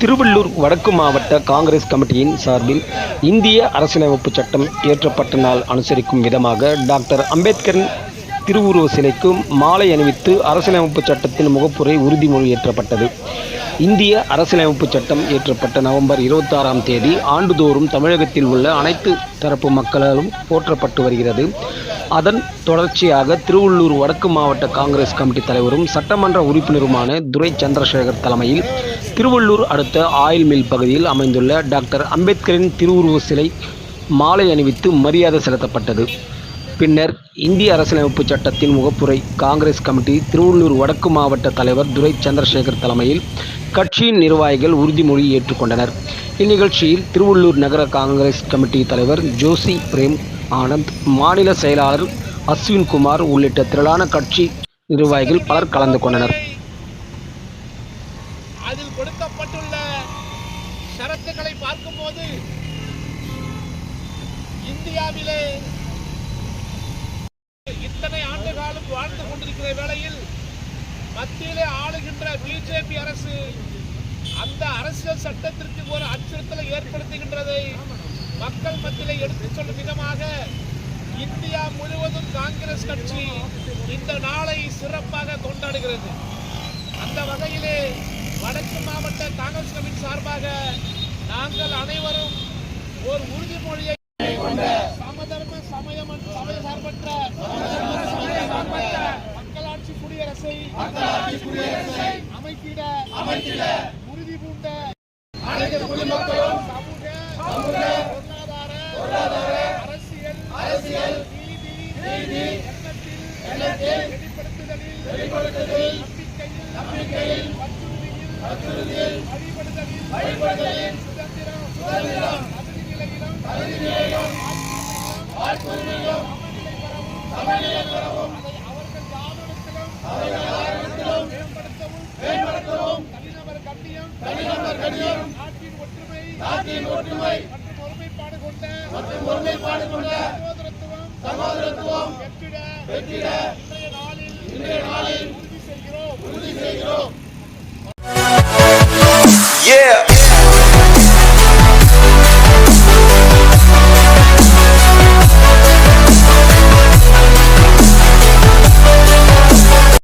திருவள்ளூர் வடக்கு மாவட்ட காங்கிரஸ் கமிட்டியின் சார்பில் இந்திய அரசியலமைப்பு சட்டம் இயற்றப்பட்ட நாள் அனுசரிக்கும் விதமாக டாக்டர் அம்பேத்கரின் திருவுருவ சிலைக்கு மாலை அணிவித்து அரசியலமைப்பு சட்டத்தின் முகப்புரை உறுதிமொழி ஏற்றப்பட்டது. இந்திய அரசியலமைப்பு சட்டம் இயற்றப்பட்ட நவம்பர் இருபத்தாறாம் தேதி ஆண்டுதோறும் தமிழகத்தில் உள்ள அனைத்து தரப்பு மக்களாலும் போற்றப்பட்டு வருகிறது. அதன் தொடர்ச்சியாக திருவள்ளூர் வடக்கு மாவட்ட காங்கிரஸ் கமிட்டி தலைவரும் சட்டமன்ற உறுப்பினருமான துரை சந்திரசேகர் தலைமையில் திருவள்ளூர் அடுத்த ஆயில் மில் பகுதியில் அமைந்துள்ள டாக்டர் அம்பேத்கரின் திருவுருவ சிலை மாலை அணிவித்து மரியாதை செலுத்தப்பட்டது. பின்னர் இந்திய அரசியலமைப்பு சட்டத்தின் முகப்புரை காங்கிரஸ் கமிட்டி திருவள்ளூர் வடக்கு மாவட்ட தலைவர் துரை சந்திரசேகர் தலைமையில் கட்சியின் நிர்வாகிகள் உறுதிமொழி ஏற்றுக்கொண்டனர். இந்நிகழ்ச்சியில் திருவள்ளூர் நகர காங்கிரஸ் கமிட்டி தலைவர் ஜோசி பிரேம் ஆனந்த் மாநில செயலாளர் அஸ்வின் குமார் உள்ளிட்ட திரளான கட்சி நிர்வாகிகள் பலர் கலந்து கொண்டனர். கொடுக்கப்பட்டுள்ள ஷரத்துக்களை பார்க்கும்போது இந்தியாவிலே இத்தனை ஆண்டு காலம் வாழ்ந்து கொண்டிருக்கிற வேளையில் மத்தியிலே ஆளுகின்ற பிஜேபி அரசு அந்த அரசியல் சட்டத்திற்கு ஒரு அச்சுறுத்தலை ஏற்படுத்துகின்றதை மக்கள் மத்தியிலே எடுத்துச் சொல்லும் விதமாக இந்தியா முழுவதும் காங்கிரஸ் கட்சி இந்த நாளை சிறப்பாக கொண்டாடுகிறது. அந்த வகையிலே வடக்கு மாவட்ட காங்கிரஸ் கமிட்டி சார்பாக நாங்கள் அனைவரும் ஒரு உறுதிமொழியை சமதர்ம சமயம் சமய சார்பற்ற மக்களாட்சி குடியரசை அமைத்திட உறுதி பூண்ட சமூக பொருளாதார அரசியல் நீதி எண்ணத்தில் வெளிப்படுத்துதலில் நம்பிக்கையில் வற்புறுதியில் தனிநபர் கண்ணியம் நாட்டின் ஒற்றுமை மற்றும் ஒருமைப்பாடு கொண்ட சகோதரத்துவம் வெற்றிட இன்றைய